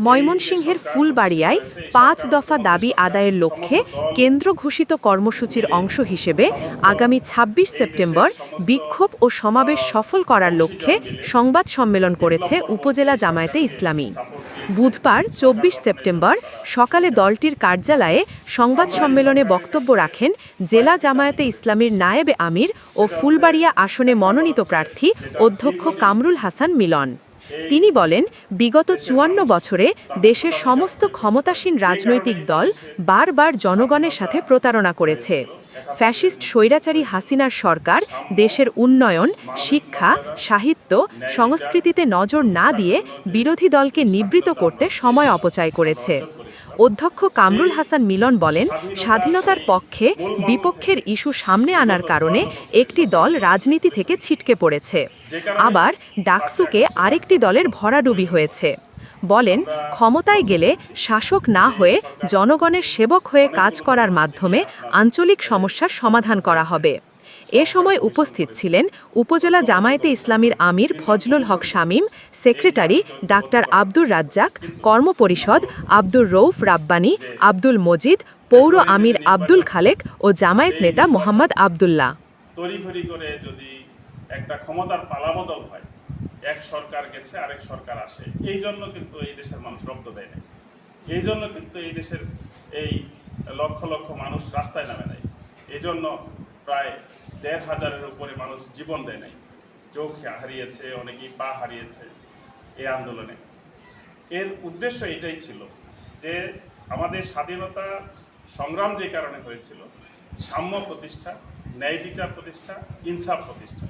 ময়মনসিংহের ফুলবাড়িয়ায় পাঁচ দফা দাবি আদায়ের লক্ষ্যে কেন্দ্র ঘোষিত কর্মসূচির অংশ হিসেবে আগামী ২৬ সেপ্টেম্বর বিক্ষোভ ও সমাবেশ সফল করার লক্ষ্যে সংবাদ সম্মেলন করেছে উপজেলা জামায়াতে ইসলামী। বুধবার চব্বিশ সেপ্টেম্বর সকালে দলটির কার্যালয়ে সংবাদ সম্মেলনে বক্তব্য রাখেন জেলা জামায়াতে ইসলামীর নায়েবে আমির ও ফুলবাড়িয়া আসনে মনোনীত প্রার্থী অধ্যক্ষ কামরুল হাসান মিলন। তিনি বলেন, বিগত চুয়ান্ন বছরে দেশের সমস্ত ক্ষমতাসীন রাজনৈতিক দল বারবার জনগণের সাথে প্রতারণা করেছে। ফ্যাসিস্ট স্বৈরাচারী হাসিনার সরকার দেশের উন্নয়ন, শিক্ষা, সাহিত্য সংস্কৃতিতে নজর না দিয়ে বিরোধী দলকে নিবৃত করতে সময় অপচয় করেছে। অধ্যক্ষ কামরুল হাসান মিলন বলেন, স্বাধীনতার পক্ষে বিপক্ষের ইস্যু সামনে আনার কারণে একটি দল রাজনীতি থেকে ছিটকে পড়েছে। আবার ডাকসুকে আরেকটি দলের ভরাডুবি হয়েছে। বলেন, ক্ষমতায় গেলে শাসক না হয়ে জনগণের সেবক হয়ে কাজ করার মাধ্যমে আঞ্চলিক সমস্যার সমাধান করা হবে। এ সময় উপস্থিত ছিলেন উপজেলা জামায়াতে ইসলামীর আমির ফজলুল হক শামীম, সেক্রেটারি ডাক্তার আব্দুর রাজ্জাক, কর্মপরিষদ আব্দুর রৌফ রাব্বানী, আব্দুল মজিদ, পৌর আমির আব্দুল খালেক ও জামায়াত নেতা মোহাম্মদ আবদুল্লাহ। করে যদি একটা ক্ষমতার পালাবদল হয় এক সরকার গেছে, আরেক সরকার আসে। এই জন্য কিন্তু এই দেশের মানুষ রক্ত দেয় না এই জন্য কিন্তু এই দেশের এই লক্ষ লক্ষ মানুষ রাস্তায় নামে নাই। এই জন্য প্রায় দেড় হাজারের উপরে মানুষ জীবন দেয় নাই। চোখ হারিয়েছে, অনেকেই পা হারিয়েছে এই আন্দোলনে। এর উদ্দেশ্য এটাই ছিল যে আমাদের স্বাধীনতা সংগ্রাম যে কারণে হয়েছিল, সাম্য প্রতিষ্ঠা, ন্যায় বিচার প্রতিষ্ঠা, ইনসাফ প্রতিষ্ঠা।